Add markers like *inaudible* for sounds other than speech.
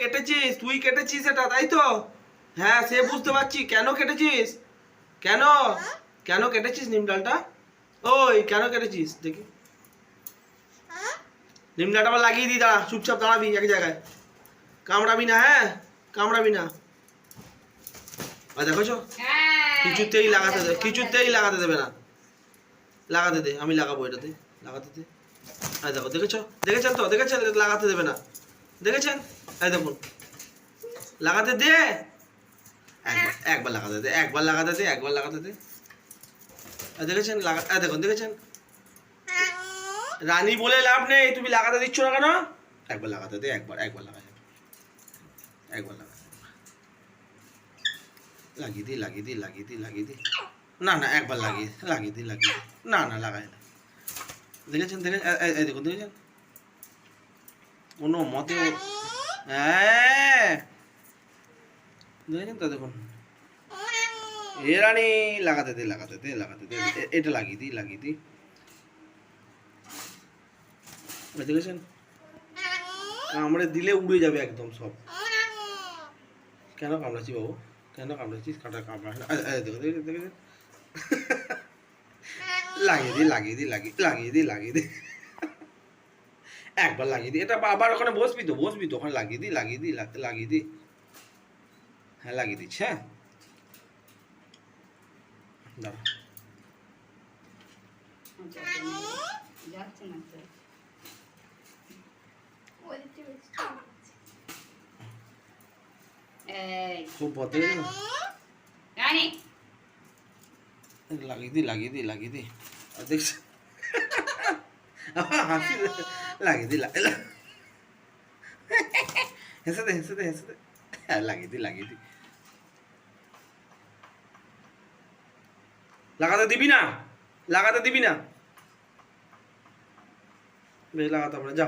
কেটেছিস? তুই কেটেছিস এটা তাই তো? হ্যাঁ সে বুঝতে পারছি। কেন কেটেছিস? কেন? কেন কেটেছিস নিম ডালটা? ওই কেন কেটেছিস? দেখি। নিম ডালটা আবার লাগিয়ে দি দাঁড়া চুপচাপ দাঁড়াবি এক জায়গায়। কামড়াবি না হ্যাঁ? কামড়াবি না। আর হ্যাঁ, কিছুতেই লাগাতে দেবে কিছুতেই লাগাতে দেবে না। লাগাতে দে আমি লাগাবো এটাতে লাগাতে দে। এই দেখো দেখেছ? দেখেছেন তো? দেখেছেন? লাগাতে দেবে না। দেখেছেন? এই দেখুন। লাগাতে দে। একবার লাগাতে দে, একবার লাগাতে দে, একবার লাগাতে দে। দেখেছেন? লাগা দেখুন, দেখেছেন? রানী বলে লাভ নেই, তুমি লাগাতে দিচ্ছ না কেন? একবার লাগাতে দে, একবার একবার লাগা একবার লাগা লাগিয়ে দি লাগিয়ে দি লাগিয়ে দি লাগিয়ে দি। না না, একবার লাগিয়ে লাগিয়ে দি, লাগিয়ে না না, লাগাই না। দেখেছেন? এ- দেখুন, দেখেছেন? কোনো মতে হ্যাঁ। তো, দেখুন। এ রানী, লাগাতে দে লাগাতে দে লাগাতে দে। এটা লাগিয়ে দি লাগিয়ে দি ওই দেখেছেন? কামড়ে দিলে উড়ে যাবে একদম সব। কেন কামড়াচ্ছি বাবু? কেন কামড়াচ্ছিস? কাটা কামড়া দেখো দেখো *laughs* লাগিয়ে দি লাগিয়ে দি লাগিয়ে লাগিয়ে দি লাগিয়ে দি একবার লাগিয়ে দি এটা আবার ওখানে বসবি তো বসবি তো ওখানে লাগিয়ে দি লাগিয়ে দি লাগ- লাগিয়ে দি হ্যাঁ লাগিয়ে দিচ্ছি হ্যাঁ। দাঁড়া। খুব লাগিয়ে দি লাগিয়ে দি লাগিয়ে দি দেখছ। হাসি হেঁচাতে দি লা- লা- হেসে দে দে হেসে দে লাগাতে দিবি না লাগাতে দিবি না লাগাতে যাও যা